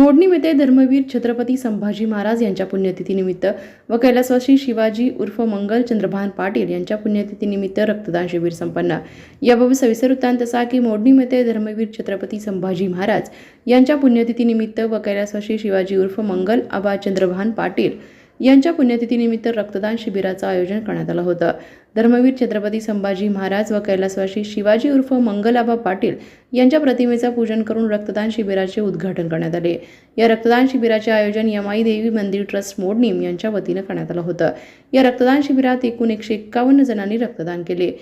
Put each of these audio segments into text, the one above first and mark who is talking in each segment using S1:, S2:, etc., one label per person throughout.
S1: मोडणीमध्ये धर्मवीर छत्रपती संभाजी महाराज यांच्या पुण्यतिथीनिमित्त व कैलासवासी शिवाजी उर्फ मंगल चंद्रभान पाटील यांच्या पुण्यतिथीनिमित्त रक्तदान शिबिर संपन्न. याबाबत सविस्तर वृत्तांत असा की मोडणीमध्ये धर्मवीर छत्रपती संभाजी महाराज यांच्या पुण्यतिथीनिमित्त व कैलासवासी शिवाजी उर्फ मंगल आबा चंद्रभान पाटील यांच्या पुण्यतिथीनिमित्त रक्तदान शिबिराचं आयोजन करण्यात आलं होतं. धर्मवीर छत्रपती संभाजी महाराज व कैलासवासी शिवाजी उर्फ मंगलाबा पाटील यांच्या प्रतिमेचं पूजन करून रक्तदान शिबिराचे उद्घाटन करण्यात आले. या रक्तदान शिबिराचे आयोजन यमाई देवी मंदिर ट्रस्ट मोडणीम यांच्या वतीनं करण्यात आलं होतं. या रक्तदान शिबिरात एकूण एकशे एक्कावन्न जणांनी रक्तदान केले.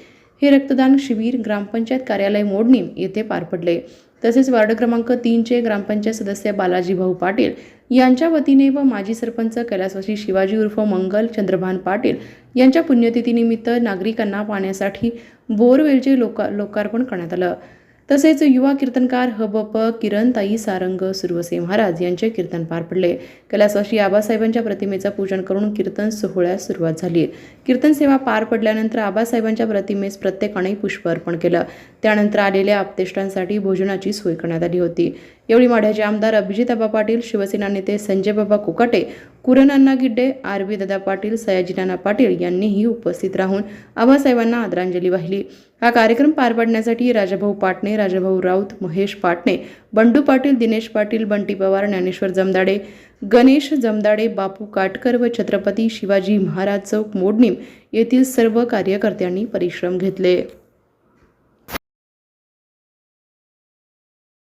S1: हे रक्तदान शिबिर ग्रामपंचायत कार्यालय मोडणीम येथे पार पडले. तसेच वार्ड क्रमांक तीनचे ग्रामपंचायत सदस्य बालाजीभाऊ पाटील यांच्या वतीने व माजी सरपंच कैलासवासी शिवाजी उर्फ मंगल चंद्रभान पाटील यांच्या पुण्यतिथीनिमित्त नागरिकांना पाण्यासाठी बोरवेलचे लोका लोकार्पण करण्यात आलं. तसेच युवा कीर्तनकार हबप किरणताई सारंग सुरवसे महाराज यांचे कीर्तन पार पडले. कैलासवाशी आबासाहेबांच्या प्रतिमेचं पूजन करून कीर्तन सोहळ्यास सुरुवात झाली. कीर्तन सेवा पार पडल्यानंतर आबासाहेबांच्या प्रतिमेस प्रत्येकाने पुष्प अर्पण केलं. त्यानंतर आलेल्या आपतेष्टांसाठी भोजनाची सोय करण्यात आली होती. यावेळी माढ्याचे आमदार अभिजित आबा पाटील शिवसेना नेते संजय बाबा कुकाटे कुरण अण्णा गिड्डे आर बी दादा पाटील सयाजी नाना पाटील यांनीही उपस्थित राहून आबासाहेबांना आदरांजली वाहिली. हा कार्यक्रम पार पाडण्यासाठी राजाभाऊ पाटणे राजाभाऊ राऊत महेश पाटणे बंडू पाटील दिनेश पाटील बंटी पवार ज्ञानेश्वर जमदाडे गणेश जमदाडे बापू काटकर व छत्रपती शिवाजी महाराज चौक मोडणीम येथील सर्व कार्यकर्त्यांनी परिश्रम घेतले.